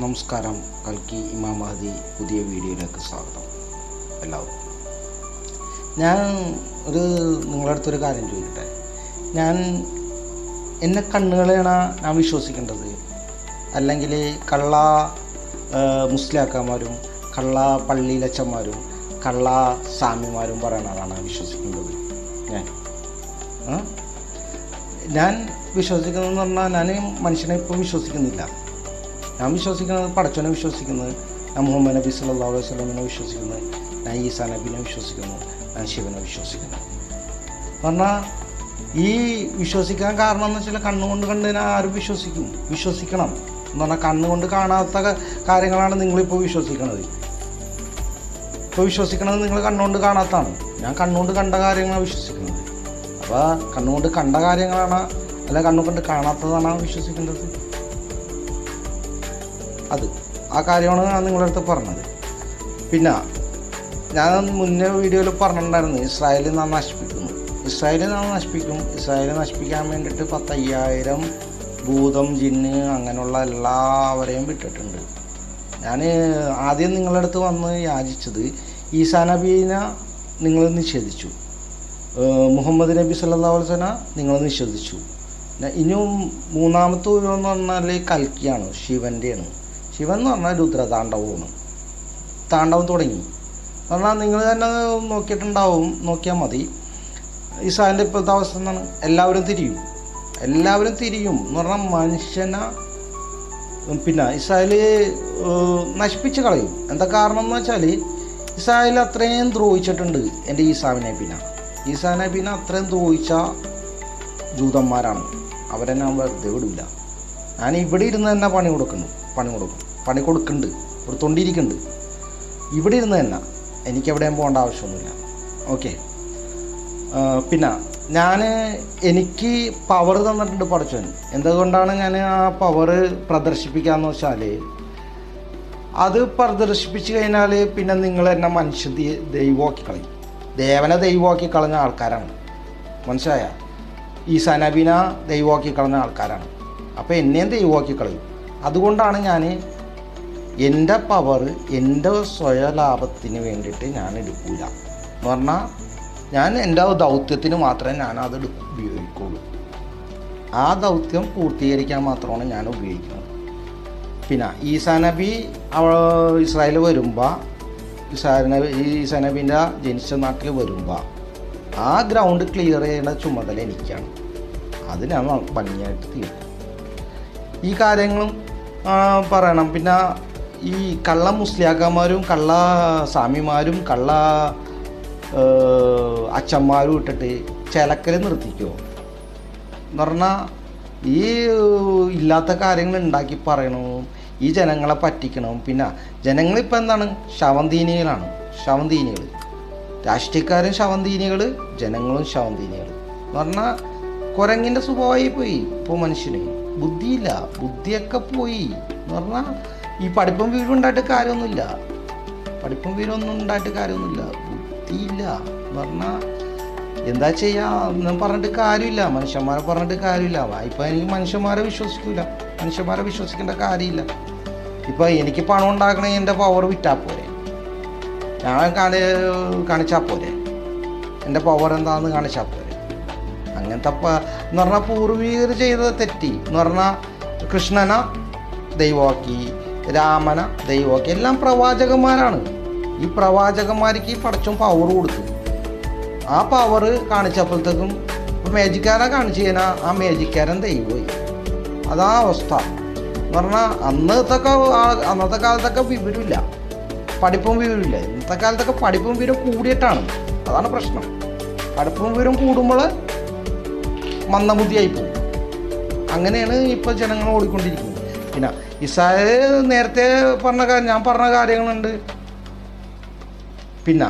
നമസ്കാരം. കൽക്കി ഇമാം മഹദി പുതിയ വീഡിയോയിലേക്ക് സ്വാഗതം. എല്ലാവർക്കും. ഞാൻ ഒരു നിങ്ങളുടെ അടുത്തൊരു കാര്യം ചോദിക്കട്ടെ? ഞാൻ എന്നെ കണ്ണുകളെയാണ് ഞാൻ വിശ്വസിക്കേണ്ടത്. അല്ലെങ്കിൽ കള്ള മുസ്ലിയാക്കന്മാരും കള്ള പള്ളിയിലച്ചന്മാരും കള്ള സ്വാമിമാരും പറയണതാണ് വിശ്വസിക്കേണ്ടത്. ഞാൻ. ഞാൻ വിശ്വസിക്കുന്നതെന്ന് പറഞ്ഞാൽ ഞാൻ മനുഷ്യനെ ഇപ്പോൾ വിശ്വസിക്കുന്നില്ല. ഞാൻ വിശ്വസിക്കുന്നത് പടച്ചനെ വിശ്വസിക്കുന്നത് ഞാൻ മുഹമ്മദ് നബി സല്ലാ അലൈഹി സ്വലമിനെ വിശ്വസിക്കുന്നത് ഞാൻ ഈസാ നബിനെ വിശ്വസിക്കുന്നു ഞാൻ ശിവനെ വിശ്വസിക്കുന്നു. പറഞ്ഞാൽ ഈ വിശ്വസിക്കാൻ കാരണം എന്ന് വെച്ചാൽ കണ്ണുകൊണ്ട് കണ്ടതിനാ ആരും വിശ്വസിക്കും. വിശ്വസിക്കണം. എന്ന് പറഞ്ഞാൽ കണ്ണുകൊണ്ട് കാണാത്ത കാര്യങ്ങളാണ് നിങ്ങളിപ്പോൾ വിശ്വസിക്കുന്നത് ഇപ്പോൾ വിശ്വസിക്കണത് നിങ്ങൾ കണ്ണുകൊണ്ട് കാണാത്താണ് ഞാൻ കണ്ണുകൊണ്ട് കണ്ട കാര്യങ്ങളാണ് വിശ്വസിക്കുന്നത്. അപ്പോൾ കണ്ണുകൊണ്ട് കണ്ട കാര്യങ്ങളാണ് അല്ല കണ്ണുകൊണ്ട് കാണാത്തതാണ് വിശ്വസിക്കേണ്ടത്. അത്. ആ കാര്യമാണ് ഞാൻ നിങ്ങളുടെ അടുത്ത് പറഞ്ഞത്. പിന്നെ ഞാൻ മുന്നേ വീഡിയോയിൽ പറഞ്ഞിട്ടുണ്ടായിരുന്നു ഇസ്രായേലിൽ നാം നശിപ്പിക്കുന്നു. ഇസ്രായേലിൽ നാം നശിപ്പിക്കും. ഇസ്രായേൽ നശിപ്പിക്കാൻ വേണ്ടിയിട്ട് പത്തയ്യായിരം ഭൂതം ജിന്ന് അങ്ങനെയുള്ള എല്ലാവരെയും വിട്ടിട്ടുണ്ട്. ഞാൻ ആദ്യം നിങ്ങളുടെ അടുത്ത് വന്ന് യാചിച്ചത് ഈസാ നബീനെ നിങ്ങൾ നിഷേധിച്ചു. മുഹമ്മദ് നബി അലൈഹി വസല്ലം നിങ്ങൾ നിഷേധിച്ചു. ഇനിയും മൂന്നാമത്തെ ഉരുവം എന്ന് പറഞ്ഞാൽ കൽക്കിയാണ് ശിവന്റെയാണ് ശിവൻ എന്ന് പറഞ്ഞാൽ രുദ്ര താണ്ഡവമാണ് താണ്ഡവം തുടങ്ങി. പറഞ്ഞാൽ നിങ്ങൾ തന്നെ നോക്കിയിട്ടുണ്ടാവും. നോക്കിയാൽ മതി. ഇസാന്റെ ഇപ്പോഴത്തെ അവസ്ഥ എന്താണ്? എല്ലാവരും തിരിയും. എല്ലാവരും തിരിയും എന്ന് പറഞ്ഞാൽ മനുഷ്യനെ പിന്നെ ഇസ്രായേൽ നശിപ്പിച്ച് കളയും. എന്താ കാരണം എന്ന് വെച്ചാൽ ഇസ്രായേൽ അത്രയും ദ്രോഹിച്ചിട്ടുണ്ട് എന്റെ ഈസാവിനെ പിന്നെ. ഈസാവിനെ പിന്നെ അത്രയും ദ്രോഹിച്ച ജൂതന്മാരാണ്. അവരെ ഞാൻ വെറുതെ വിടില്ല ഞാൻ ഇവിടെ ഇരുന്ന് തന്നെ പണി കൊടുക്കുന്നു. പണി കൊടുക്കും പണി കൊടുക്കുന്നുണ്ട് കൊടുത്തോണ്ടിരിക്കുന്നുണ്ട് ഇവിടെ ഇരുന്ന് തന്നെ എനിക്ക് എവിടെയും പോകേണ്ട ആവശ്യമൊന്നുമില്ല. ഓക്കെ പിന്നെ ഞാൻ എനിക്ക് പവർ തന്നിട്ടുണ്ട് പഠിച്ചവൻ എന്തുകൊണ്ടാണ് ഞാൻ ആ പവർ പ്രദർശിപ്പിക്കാന്ന് വെച്ചാൽ അത് പ്രദർശിപ്പിച്ച് കഴിഞ്ഞാൽ പിന്നെ നിങ്ങൾ എന്നെ മനുഷ്യ ദൈവമാക്കി കളയും. ദേവനെ ദൈവമാക്കി കളഞ്ഞ ആൾക്കാരാണ്. മനസ്സിലായ? ഈ സനബിന ദൈവമാക്കി കളഞ്ഞ ആൾക്കാരാണ്. അപ്പോൾ എന്നെയും ദൈവമാക്കി കളയും. അതുകൊണ്ടാണ് ഞാൻ എന്റെ പവർ എന്റെ സ്വയലാഭത്തിന് വേണ്ടിയിട്ട് ഞാൻ എടുക്കില്ല എന്ന് പറഞ്ഞാൽ ഞാൻ എന്റെ ദൗത്യത്തിന് മാത്രമേ ഞാൻ അത് ഉപയോഗിക്കുള്ളൂ. ആ ദൗത്യം പൂർത്തീകരിക്കാൻ മാത്രമാണ് ഞാൻ ഉപയോഗിക്കുന്നത്. പിന്നെ ഈസാ നബി ഇസ്രായേൽ വരുമ്പോൾ ഇസാ നബി ഈസാ നബീന്റെ ജനിച്ച നാട്ടിൽ വരുമ്പോൾ ആ ഗ്രൗണ്ട് ക്ലിയർ ചെയ്യേണ്ട ചുമതല എനിക്കാണ്. അത് ഞാൻ ഭംഗിയായിട്ട് തീർക്കും ഈ കാര്യങ്ങളും പറയണം. പിന്നെ ഈ കള്ള മുസ്ലിയാക്കന്മാരും കള്ള സ്വാമിമാരും കള്ള അച്ഛന്മാരും ഇട്ടിട്ട് ചിലക്കൽ നിർത്തിക്കുമോ എന്ന് പറഞ്ഞാൽ ഈ ഇല്ലാത്ത കാര്യങ്ങൾ ഉണ്ടാക്കി പറയണു? ഈ ജനങ്ങളെ പറ്റിക്കണം? പിന്നെ ജനങ്ങളിപ്പോൾ എന്താണ്? ശവന്തീനികളാണ്. ശവന്തീനികൾ രാഷ്ട്രീയക്കാരും ശവന്തീനികൾ ജനങ്ങളും ശവന്തീനികൾ എന്ന് പറഞ്ഞാൽ കുരങ്ങിന്റെ സ്വഭാവമായി പോയി ഇപ്പോൾ മനുഷ്യന്. ബുദ്ധിയില്ല. ബുദ്ധിയൊക്കെ പോയി. എന്ന് പറഞ്ഞാൽ ഈ പഠിപ്പും വീടും ഉണ്ടായിട്ട് കാര്യമൊന്നുമില്ല. പഠിപ്പും ഒന്നും ഉണ്ടായിട്ട് കാര്യമൊന്നുമില്ല. ബുദ്ധിയില്ല. എന്ന് പറഞ്ഞാൽ എന്താ ചെയ്യാ? ഒന്നും പറഞ്ഞിട്ട് കാര്യമില്ല. മനുഷ്യന്മാരെ പറഞ്ഞിട്ട് കാര്യമില്ല. ഇപ്പം എനിക്ക് മനുഷ്യന്മാരെ വിശ്വസിക്കില്ല മനുഷ്യന്മാരെ വിശ്വസിക്കേണ്ട കാര്യമില്ല. ഇപ്പം എനിക്ക് പണം ഉണ്ടാക്കണേ എന്റെ പവർ വിറ്റാൽ പോരെ. ഞാൻ കാണി കാണിച്ചാൽ പോരെ. എന്റെ പവർ എന്താണെന്ന് കാണിച്ചാ പോരെ. അങ്ങനത്തെ എന്ന് പറഞ്ഞാൽ പൂർവികർ ചെയ്തത് തെറ്റി. എന്ന് പറഞ്ഞാൽ കൃഷ്ണന ദൈവമാക്കി രാമന ദൈവമാക്കി എല്ലാം പ്രവാചകന്മാരാണ്. ഈ പ്രവാചകന്മാർക്ക് ഈ പടച്ചും പവർ കൊടുത്തു. ആ പവർ കാണിച്ചപ്പോഴത്തേക്കും ഇപ്പം മേജിക്കാരെ കാണിച്ചു കഴിഞ്ഞാൽ ആ മേജിക്കാരൻ ദൈവമായി. അതാ അവസ്ഥ. എന്ന് പറഞ്ഞാൽ അന്നത്തൊക്കെ അന്നത്തെ കാലത്തൊക്കെ വിവരമില്ല. പഠിപ്പും വിവരമില്ല. ഇന്നത്തെ കാലത്തൊക്കെ പഠിപ്പും വിവരം കൂടിയിട്ടാണ്. അതാണ് പ്രശ്നം. പഠിപ്പും വിവരം കൂടുമ്പോൾ മന്ദബുദ്ധിയായി പോകും അങ്ങനെയാണ് ഇപ്പോൾ ജനങ്ങൾ ഓടിക്കൊണ്ടിരിക്കുന്നത്. പിന്നെ ഇസായ നേരത്തെ പറഞ്ഞ ഞാൻ പറഞ്ഞ കാര്യങ്ങളുണ്ട്. പിന്നെ